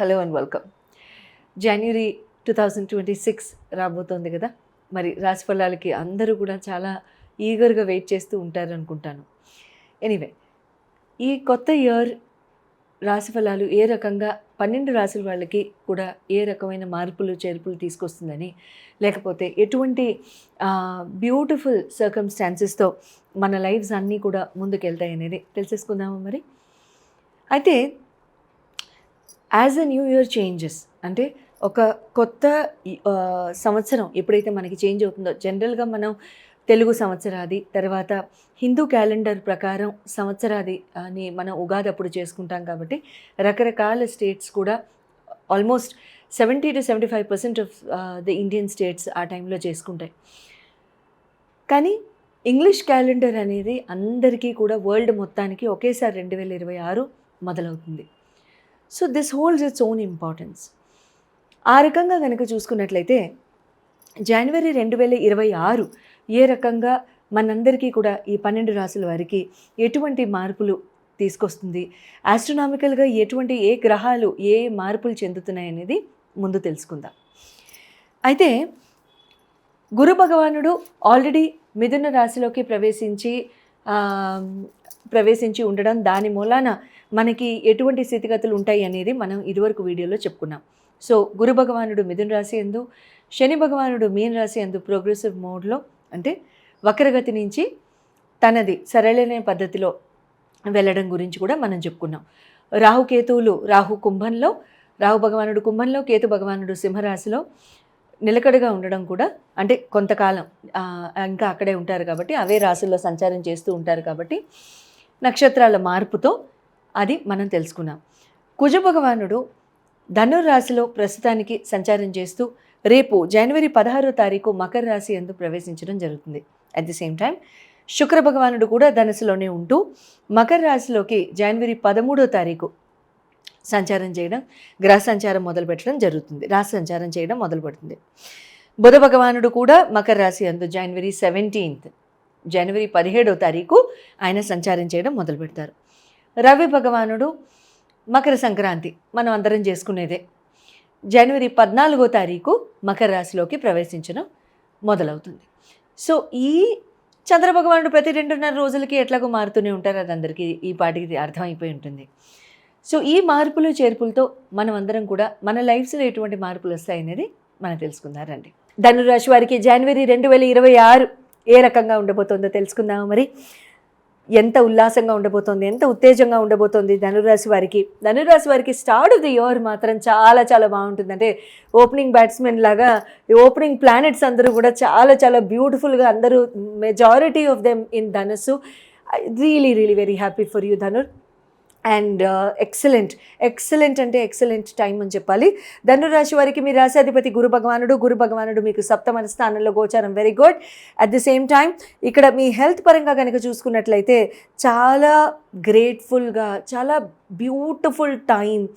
Hello and welcome. January two thousand twenty six రాబోతోంది కదా? మరి రాశి ఫలాలకి అందరూ కూడా చాలా ఈగర్గా వెయిట్ చేస్తూ ఉంటారు అనుకుంటాను ఎనీవే ఈ కొత్త ఇయర్ రాశి ఫలాలు ఏ రకంగా పన్నెండు రాశుల వాళ్ళకి కూడా ఏ రకమైన మార్పులు చేర్పులు తీసుకొస్తుందని లేకపోతే ఎటువంటి బ్యూటిఫుల్ సర్కమ్స్టాన్సెస్తో మన లైఫ్స్ అన్నీ కూడా ముందుకెళ్తాయి అనేది తెలిసేసుకుందామా మరి? అయితే as a new year changes అంటే ఒక కొత్త సంవత్సరం ఎప్పుడైతే మనకి చేంజ్ అవుతుందో జనరల్గా మనం తెలుగు సంవత్సరాది తర్వాత హిందూ క్యాలెండర్ ప్రకారం సంవత్సరాది అని మనం ఉగాది అప్పుడు చేసుకుంటాం కాబట్టి రకరకాల స్టేట్స్ కూడా almost seventy two seventy five percent of the Indian states ఆ టైంలో చేసుకుంటాయి. కానీ ఇంగ్లీష్ క్యాలెండర్ అనేది అందరికీ కూడా వరల్డ్ మొత్తానికి ఒకేసారి రెండు వేల ఇరవై ఆరు మొదలవుతుంది. So this holds its own importance. ఆ రకంగా కనుక చూసుకున్నట్లయితే జనవరి రెండు వేల ఇరవై ఆరు ఏ రకంగా మనందరికీ కూడా ఈ పన్నెండు రాసుల వారికి ఎటువంటి మార్పులు తీసుకొస్తుంది? ఆస్ట్రోనామికల్గా ఎటువంటి ఏ గ్రహాలు ఏ మార్పులు చెందుతున్నాయి అనేది ముందు తెలుసుకుందాం. అయితే గురు భగవానుడు ఆల్రెడీ మిథున రాశిలోకి ప్రవేశించి ప్రవేశించి ఉండడం దాని మూలాన మనకి ఎటువంటి స్థితిగతులు ఉంటాయి అనేది మనం ఇదివరకు వీడియోలో చెప్పుకున్నాం. సో గురు భగవానుడు మిథున రాశి ఎందు శని భగవానుడు మీన రాశి ఎందు ప్రోగ్రెసివ్ మోడ్లో అంటే వక్రగతి నుంచి తనది సరళైన పద్ధతిలో వెళ్ళడం గురించి కూడా మనం చెప్పుకున్నాం. రాహుకేతువులు రాహు కుంభంలో రాహు భగవానుడు కుంభంలో కేతు భగవానుడు సింహరాశిలో నిలకడగా ఉండడం కూడా అంటే కొంతకాలం ఇంకా అక్కడే ఉంటారు కాబట్టి అవే రాశుల్లో సంచారం చేస్తూ ఉంటారు కాబట్టి నక్షత్రాల మార్పుతో అది మనం తెలుసుకున్నాం. కుజ భగవానుడు ధనుర్రాశిలో ప్రస్తుతానికి సంచారం చేస్తూ రేపు జనవరి పదహారో తారీఖు మకర రాశి ఎందు ప్రవేశించడం జరుగుతుంది. అట్ ది సేమ్ టైం శుక్ర భగవానుడు కూడా ధనుసులోనే ఉంటూ మకర రాశిలోకి జనవరి పదమూడో తారీఖు సంచారం చేయడం గ్రహ సంచారం మొదలు పెట్టడం జరుగుతుంది. రాశి సంచారం చేయడం మొదలు పెడుతుంది. బుధ భగవానుడు కూడా మకర రాశి అందు జనవరి సెవెంటీన్త్ జనవరి పదిహేడో తారీఖు ఆయన సంచారం చేయడం మొదలు పెడతారు. రవి భగవానుడు మకర సంక్రాంతి మనం అందరం చేసుకునేదే. జనవరి పద్నాలుగో తారీఖు మకర రాశిలోకి ప్రవేశించడం మొదలవుతుంది. సో ఈ చంద్రభగవానుడు ప్రతి రెండున్నర రోజులకి ఎట్లాగో మారుతూనే ఉంటారు అది అందరికీ ఈ పాటికి అర్థమైపోయి ఉంటుంది. సో ఈ మార్పులు చేర్పులతో మనం అందరం కూడా మన లైఫ్స్లో ఎటువంటి మార్పులు వస్తాయనేది మనం తెలుసుకుందారండి ధనురాశి వారికి జనవరి రెండు వేల ఇరవై ఆరు ఏ రకంగా ఉండబోతుందో తెలుసుకుందాము మరి? ఎంత ఉల్లాసంగా ఉండబోతోంది ఎంత ఉత్తేజంగా ఉండబోతోంది ధనురాశి వారికి. ధనురాశి వారికి స్టార్ట్ ఆఫ్ ది ఇయర్ మాత్రం చాలా చాలా బాగుంటుంది. అంటే ఓపెనింగ్ బ్యాట్స్మెన్ లాగా ఈ ఓపెనింగ్ ప్లానెట్స్ అందరూ కూడా చాలా చాలా బ్యూటిఫుల్గా అందరూ majority of them in Dhanassu really really very happy for you Dhanur. And excellent. Excellent అంటే ఎక్సలెంట్ టైం అని చెప్పాలి. ధనురాశి వారికి మీ రాశాధిపతి గురు భగవానుడు గురు భగవానుడు మీకు సప్తమ స్థానంలో గోచారం. Very good at the same time ఇక్కడ మీ హెల్త్ పరంగా కనుక చూసుకున్నట్లయితే చాలా గ్రేట్ఫుల్గా చాలా బ్యూటిఫుల్ టైం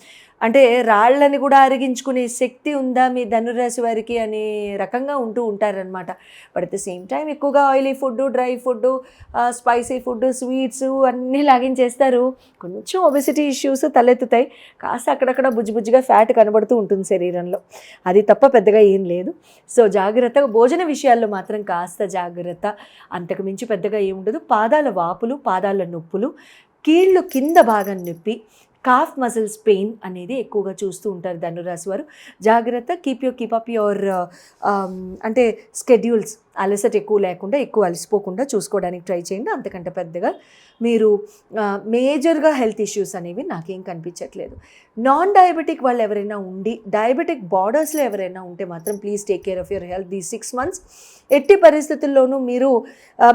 అంటే రాళ్ళని కూడా అరిగించుకునే శక్తి ఉందా మీ ధనురాశి వారికి అనే రకంగా ఉంటూ ఉంటారనమాట but at the same time ఎక్కువగా oily food dry food spicy food sweets అన్నీ లాగించేస్తారు. కొంచెం ఒబెసిటీ ఇష్యూస్ తలెత్తుతాయి. కాస్త అక్కడక్కడ బుజ్జిబుజ్జిగా ఫ్యాట్ కనబడుతూ ఉంటుంది శరీరంలో. అది తప్ప పెద్దగా ఏం లేదు. సో జాగ్రత్తగా భోజన విషయాల్లో మాత్రం కాస్త జాగ్రత్త. అంతకు మించి పెద్దగా ఏముండదు పాదాల వాపులు పాదాల నొప్పులు కీళ్ళు కింద భాగం నొప్పి కాఫ్ మజిల్స్ పెయిన్ అనేది ఎక్కువగా చూస్తూ ఉంటారు ధనురాశి వారు. జాగ్రత్త keep you keep up your అంటే స్కెడ్యూల్స్ అలసట ఎక్కువ లేకుండా ఎక్కువ అలసిపోకుండా చూసుకోవడానికి ట్రై చేయండి. అంతకంటే పెద్దగా మీరు మేజర్గా హెల్త్ ఇష్యూస్ అనేవి నాకేం కనిపించట్లేదు. నాన్ డయాబెటిక్ వాళ్ళు ఎవరైనా ఉండి డయాబెటిక్ బార్డర్స్లో ఎవరైనా ఉంటే మాత్రం please take care of your health the six months. ఎట్టి పరిస్థితుల్లోనూ మీరు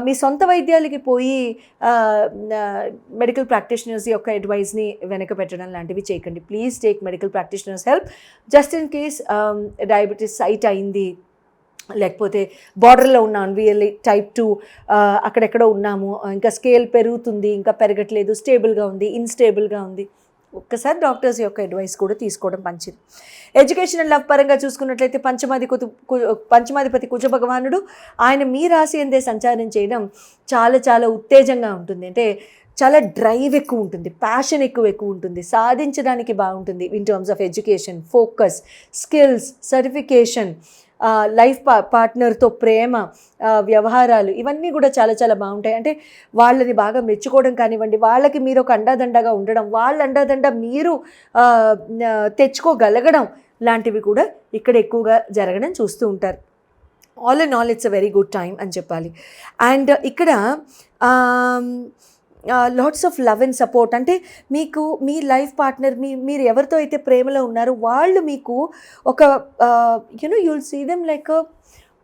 మీ సొంత వైద్యాలకి పోయి మెడికల్ ప్రాక్టీషనర్స్ యొక్క అడ్వైస్ని వెనక పెట్టడం లాంటివి చేయకండి. Please take medical practitioners help just in case diabetes site అయింది లేకపోతే బార్డర్లో ఉన్నాను విఎల్ఈ టైప్ టూ అక్కడెక్కడో ఉన్నాము ఇంకా స్కేల్ పెరుగుతుంది ఇంకా పెరగట్లేదు స్టేబుల్గా ఉంది ఇన్స్టేబుల్గా ఉంది. ఒక్కసారి డాక్టర్స్ యొక్క అడ్వైస్ కూడా తీసుకోవడం మంచిది. ఎడ్యుకేషనల్ లవ్ పరంగా చూసుకున్నట్లయితే పంచమాది కుతు కు- పంచమాధిపతి కుజ భగవానుడు ఆయన మీ రాశి ఎందే సంచారం చేయడం చాలా చాలా ఉత్తేజంగా ఉంటుంది. అంటే చాలా డ్రైవ్ ఎక్కువ ఉంటుంది ప్యాషన్ ఎక్కువ ఎక్కువ ఉంటుంది సాధించడానికి బాగుంటుంది in terms of education focus skills certification life పా పార్ట్నర్తో ప్రేమ వ్యవహారాలు ఇవన్నీ కూడా చాలా చాలా బాగుంటాయి. అంటే వాళ్ళని బాగా మెచ్చుకోవడం కానివ్వండి వాళ్ళకి మీరు ఒక అండాదండగా ఉండడం వాళ్ళ అండాదండ మీరు తెచ్చుకోగలగడం లాంటివి కూడా ఇక్కడ ఎక్కువగా జరగడం చూస్తూ ఉంటారు. All and all it's a very good time అని చెప్పాలి. అండ్ ఇక్కడ lots of love and support అంటే మీకు మీ లైఫ్ పార్ట్నర్ మీ మీరు ఎవరితో అయితే ప్రేమలో ఉన్నారో వాళ్ళు మీకు ఒక you know you'll see them like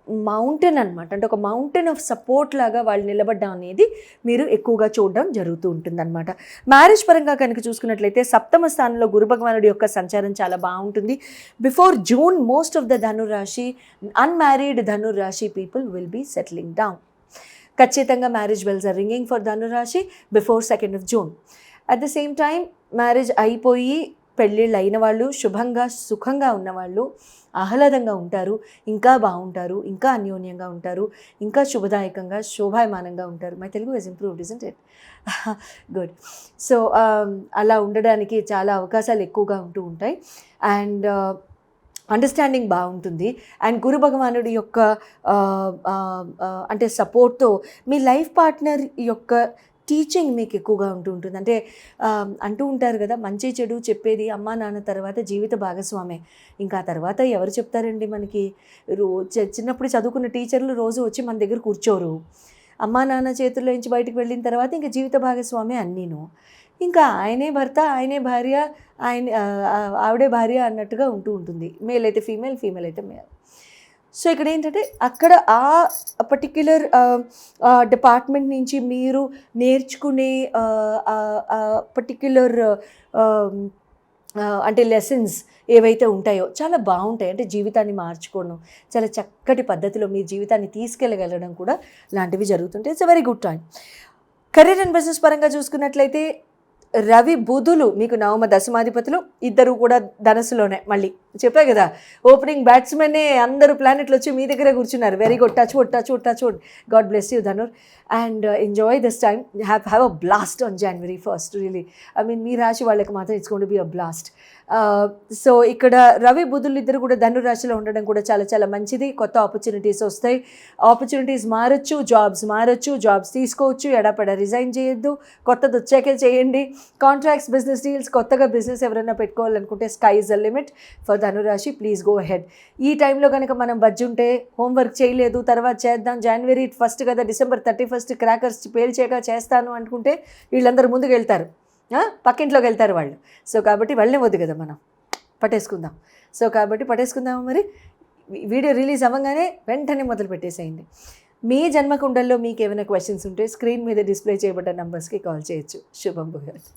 mountain అనమాట అంటే ఒక మౌంటైన్ ఆఫ్ సపోర్ట్ లాగా వాళ్ళు నిలబడ్డం అనేది మీరు ఎక్కువగా చూడడం జరుగుతూ ఉంటుందన్నమాట. మ్యారేజ్ పరంగా కనుక చూసుకున్నట్లయితే సప్తమ స్థానంలో గురు భగవానుడి యొక్క సంచారం చాలా బాగుంటుంది. Before June most of the Dhanurashi unmarried Dhanurashi people will be settling down ఖచ్చితంగా marriage bells are ringing for Dhanurashi before second of June at the same time marriage అయిపోయి పెళ్ళిళ్ళు అయిన వాళ్ళు శుభంగా సుఖంగా ఉన్నవాళ్ళు ఆహ్లాదంగా ఉంటారు ఇంకా బాగుంటారు ఇంకా అన్యోన్యంగా ఉంటారు ఇంకా శుభదాయకంగా శోభాయమానంగా ఉంటారు. My Telugu is improved is it good so అలా ఉండడానికి చాలా అవకాశాలు ఎక్కువగా ఉంటూ ఉంటాయి. అండ్ అండర్స్టాండింగ్ బాగుంటుంది. అండ్ గురు భగవానుడి యొక్క అంటే సపోర్ట్తో మీ లైఫ్ పార్ట్నర్ యొక్క టీచింగ్ మీకు ఎక్కువగా ఉంటూ ఉంటుంది. అంటే అంటూ ఉంటారు కదా మంచి చెడు చెప్పేది అమ్మా నాన్న తర్వాత జీవిత భాగస్వామే. ఇంకా తర్వాత ఎవరు చెప్తారండి మనకి? రోజు చిన్నప్పుడు చదువుకున్న టీచర్లు రోజు వచ్చి మన దగ్గర కూర్చోరు. అమ్మా నాన్న చేతుల్లో నుంచి బయటకు వెళ్ళిన తర్వాత ఇంకా జీవిత భాగస్వామి అన్నీను. ఇంకా ఆయనే భర్త ఆయనే భార్య ఆయన ఆవిడే భార్య అన్నట్టుగా ఉంటూ ఉంటుంది. మేల్ అయితే ఫీమేల్ ఫీమేల్ అయితే మేల్ సో ఇక్కడ ఏంటంటే అక్కడ ఆ పర్టిక్యులర్ డిపార్ట్మెంట్ నుంచి మీరు నేర్చుకునే పర్టిక్యులర్ అంటే లెసన్స్ ఏవైతే ఉంటాయో చాలా బాగుంటాయి. అంటే జీవితాన్ని మార్చుకోవడం చాలా చక్కటి పద్ధతిలో మీ జీవితాన్ని తీసుకెళ్ళగలడం కూడా లాంటివి జరుగుతుంటాయి. It's very good time career and business పరంగా చూసుకున్నట్లయితే రవి బుధులు మీకు నవమ దశమాధిపతులు ఇద్దరు కూడా ధనస్సులోనే మళ్ళీ. చెప్పా కదా ఓపెనింగ్ బ్యాట్స్మెనే అందరూ ప్లానెట్లు వచ్చి మీ దగ్గర కూర్చున్నారు. Very good touch wood touch wood touch wood God bless you Dhanur and enjoy this time have have a blast on January first really I mean మీ రాశి వాళ్ళకి మాత్రం it's gonna be a blast so ఇక్కడ రవి బుధులు ఇద్దరు కూడా ధనురాశిలో ఉండడం కూడా చాలా చాలా మంచిది. కొత్త ఆపర్చునిటీస్ వస్తాయి. ఆపర్చునిటీస్ మారచ్చు జాబ్స్ మారచ్చు జాబ్స్ తీసుకోవచ్చు ఎడాపెడ రిజైన్ చేయొద్దు. కొత్తది వచ్చాకే చేయండి. కాంట్రాక్ట్స్ బిజినెస్ డీల్స్ కొత్తగా బిజినెస్ ఎవరైనా పెట్టుకోవాలనుకుంటే sky is a limit for Dhanurashi please go ahead ఈ టైంలో కనుక మనం బజ్జుంటే హోంవర్క్ చేయలేదు తర్వాత చేద్దాం జనవరి ఫస్ట్ కదా డిసెంబర్ థర్టీ ఫస్ట్ క్రాకర్స్ పేల్చాక చేస్తాను అనుకుంటే వీళ్ళందరూ ముందుకు వెళ్తారు. పక్కింట్లోకి వెళ్తారు వాళ్ళు. సో కాబట్టి వెళ్ళే వద్దు కదా మనం. పట్టేసుకుందాం. సో కాబట్టి పట్టేసుకుందాము మరి? వీడియో రిలీజ్ అవ్వగానే వెంటనే మొదలు పెట్టేసేయండి. మీ జన్మకుండల్లో మీకు ఏమైనా క్వశ్చన్స్ ఉంటే స్క్రీన్ మీద డిస్ప్లే చేయబడ్డ నంబర్స్కి కాల్ చేయొచ్చు. శుభం భూయాలు